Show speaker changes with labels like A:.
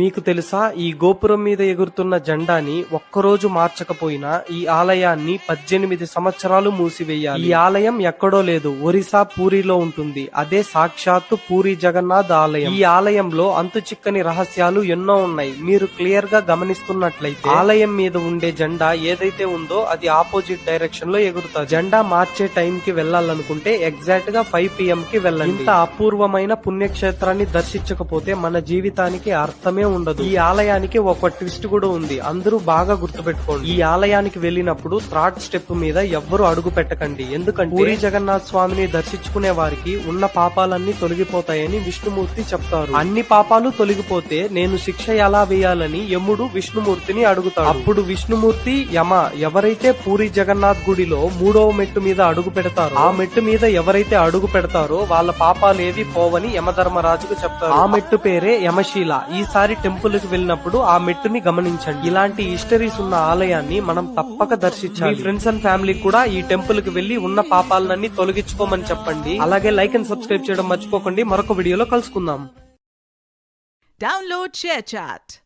A: మీకు తెలుసా ఈ గోపురం మీద ఎగురుతున్న జెండాని ఒక్కరోజు మార్చకపోయినా ఈ ఆలయాన్ని పద్దెనిమిది సంవత్సరాలు మూసివేయాలి. ఈ ఆలయం ఎక్కడో లేదు ఒరిస్సా పూరిలో ఉంటుంది. అదే సాక్షాత్తు పూరి జగన్నాథ్ ఆలయం. ఈ ఆలయంలో అంతు చిక్కని రహస్యాలు ఎన్నో ఉన్నాయి. మీరు క్లియర్గా గమనిస్తున్నట్లయితే ఆలయం మీద ఉండే జెండా ఏదైతే ఉందో అది ఆపోజిట్ డైరెక్షన్లో ఎగురుతుంది. జెండా మార్చే టైం కి వెళ్ళాలనుకుంటే ఎగ్జాక్ట్గా ఫైవ్ పిఎం కి వెళ్ళండి. ఇంత అపూర్వమైన పుణ్యక్షేత్రాన్ని దర్శించకపోతే మన జీవితానికి అర్థమే ఉండదు. ఈ ఆలయానికి ఒక ట్విస్ట్ కూడా ఉంది. అందరూ బాగా గుర్తుపెట్టుకోండి. ఈ ఆలయానికి వెళ్ళినప్పుడు థర్డ్ స్టెప్ మీద ఎవ్వరు అడుగు పెట్టకండి. ఎందుకంటే పూరి జగన్నాథ్ స్వామిని దర్శించుకునే వారికి ఉన్న పాపాలన్నీ తొలగిపోతాయని విష్ణుమూర్తి చెప్తారు. అన్ని పాపాలు తొలగిపోతే నేను శిక్ష ఎలా వేయాలని యముడు విష్ణుమూర్తిని అడుగుతాడు. అప్పుడు విష్ణుమూర్తి యమ ఎవరైతే పూరి జగన్నాథ్ గుడిలో మూడవ మెట్టు మీద అడుగు పెడతారో ఆ మెట్టు మీద ఎవరైతే అడుగు పెడతారో వాళ్ళ పాపాలేవి పోవని యమధర్మరాజుకు చెప్తారు. ఆ మెట్టు పేరే యమశీల. ఈసారి టెంపుల్కి వెళ్ళినప్పుడు ఆ మెట్టుని గమనించండి. ఇలాంటి హిస్టరీస్ ఉన్న ఆలయాన్ని మనం తప్పక దర్శించాలి. మీ ఫ్రెండ్స్ అండ్ ఫ్యామిలీ కూడా ఈ టెంపుల్కి వెళ్ళి ఉన్న పాపాలన్నీ తొలగించుకోమని చెప్పండి. అలాగే లైక్ అండ్ సబ్స్క్రైబ్ చేయడం మర్చిపోకండి. మరొక వీడియోలో కలుసుకుందాం.
B: Download ShareChat.